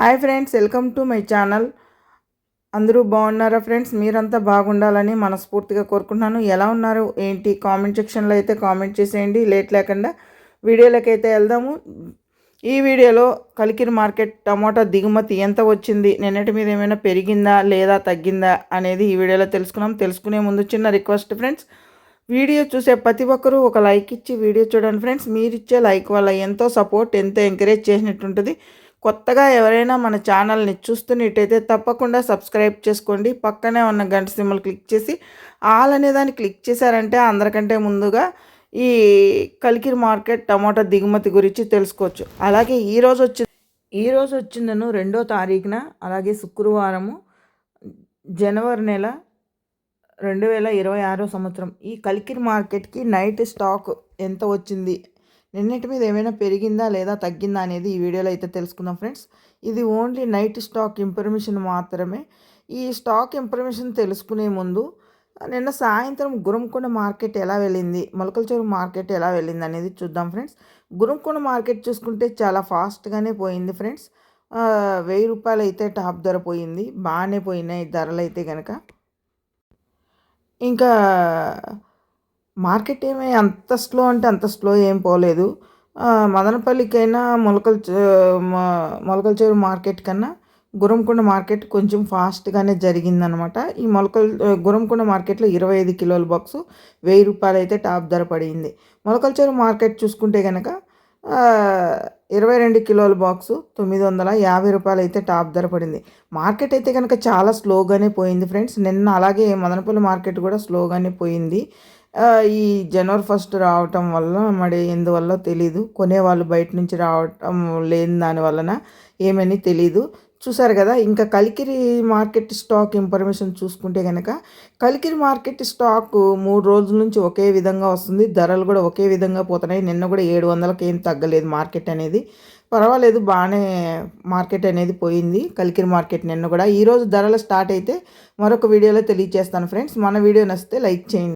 Hi friends welcome to my channel. అందరూ బాగున్నారా friends? మీరంతా బాగుండాలని మనస్ఫూర్తిగా కోరుకుంటున్నాను. ఎలా ఉన్నారు? ఏంటి? కామెంట్ సెక్షన్లో అయితే కామెంట్ చేసేయండి. లేట్ లేకుండా వీడియోలోకి అయితే వెళ్దాము. ఈ వీడియోలో కలికిరి మార్కెట్ టమాటా దిగుమతి ఎంత వచ్చింది? నిన్నటి మీద ఏమైనా పెరిగిందా? లేదా తగ్గిందా? అనేది ఈ వీడియోలో తెలుసుకున్నాం. తెలుసుకునే ముందు చిన్న రిక్వెస్ట్ ఫ్రెండ్స్. వీడియో చూసే ప్రతి ఒక్కరూ ఒక లైక్ ఇచ్చి వీడియో చూడండి ఫ్రెండ్స్. మీరు ఇచ్చే లైక్ వల్ల ఎంతో సపోర్ట్ ఎంతో ఎంకరేజ్ చేసినట్టుంటుంది. కొత్తగా ఎవరైనా మన ఛానల్ని చూస్తున్నట్టయితే తప్పకుండా సబ్స్క్రైబ్ చేసుకోండి. పక్కనే ఉన్న గంట సింబల్ క్లిక్ చేసి ఆల్ అనే దాన్ని క్లిక్ చేశారంటే అందరికంటే ముందుగా ఈ కలికిరి మార్కెట్ టమాటా దిగుమతి గురించి తెలుసుకోవచ్చు. అలాగే ఈరోజు వచ్చి ఈరోజు వచ్చిందను రెండో తారీఖున అలాగే శుక్రవారము జనవరి నెల రెండు వేల ఇరవై ఆరో సంవత్సరం. ఈ కలికిరి మార్కెట్కి నైట్ స్టాక్ ఎంత వచ్చింది? నిన్నటి మీద ఏమైనా పెరిగిందా లేదా తగ్గిందా అనేది ఈ వీడియోలో అయితే తెలుసుకుందాం ఫ్రెండ్స్. ఇది ఓన్లీ నైట్ స్టాక్ ఇన్ఫర్మేషన్ మాత్రమే. ఈ స్టాక్ ఇన్ఫర్మేషన్ తెలుసుకునే ముందు నిన్న సాయంత్రం గురంకొండ మార్కెట్ ఎలా వెళ్ళింది మొలకల మార్కెట్ ఎలా వెళ్ళింది అనేది చూద్దాం ఫ్రెండ్స్. గురంకొండ మార్కెట్ చూసుకుంటే చాలా ఫాస్ట్గానే పోయింది ఫ్రెండ్స్. వెయ్యి రూపాయలు అయితే టాప్ ధర పోయింది బాగానే పోయినాయి ధరలు అయితే కనుక ఇంకా మార్కెట్ ఏమీ అంత స్లో అంటే అంత స్లో ఏం పోలేదు. మదనపల్లికైనా మొలకల మొలకల చెరువు మార్కెట్ కన్నా గురంకొండ మార్కెట్ కొంచెం ఫాస్ట్గానే జరిగిందనమాట ఈ మొలకల్ గురంకొండ మార్కెట్లో ఇరవై ఐదు కిలోల బాక్సు వెయ్యి రూపాయలు అయితే టాప్ ధర పడింది. మొలకల చెరువు మార్కెట్ చూసుకుంటే కనుక ఇరవై రెండు కిలోల బాక్సు తొమ్మిది వందల యాభై రూపాయలు అయితే టాప్ ధర పడింది. మార్కెట్ అయితే కనుక చాలా స్లోగానే పోయింది ఫ్రెండ్స్. నిన్న అలాగే మదనపల్లి మార్కెట్ కూడా స్లోగానే పోయింది. ఈ జనవరి ఫస్ట్ రావటం వల్ల మరి ఎందువల్ల తెలీదు. కొనేవాళ్ళు బయట నుంచి రావటం లేని దాని వలన ఏమని తెలీదు. చూసారు కదా ఇంకా కలికిరి మార్కెట్ స్టాక్ ఇన్ఫర్మేషన్ చూసుకుంటే కనుక కలికిరి మార్కెట్ స్టాక్ మూడు రోజుల నుంచి ఒకే విధంగా వస్తుంది. ధరలు కూడా ఒకే విధంగా పోతున్నాయి. నిన్న కూడా ఏడు వందలకి ఏం తగ్గలేదు మార్కెట్ అనేది. పర్వాలేదు బాగానే మార్కెట్ అనేది పోయింది కలికిరి మార్కెట్ నిన్న కూడా. ఈరోజు ధరలు స్టార్ట్ అయితే మరొక వీడియోలో తెలియజేస్తాను ఫ్రెండ్స్. మన వీడియో నచ్చితే లైక్ చేయండి.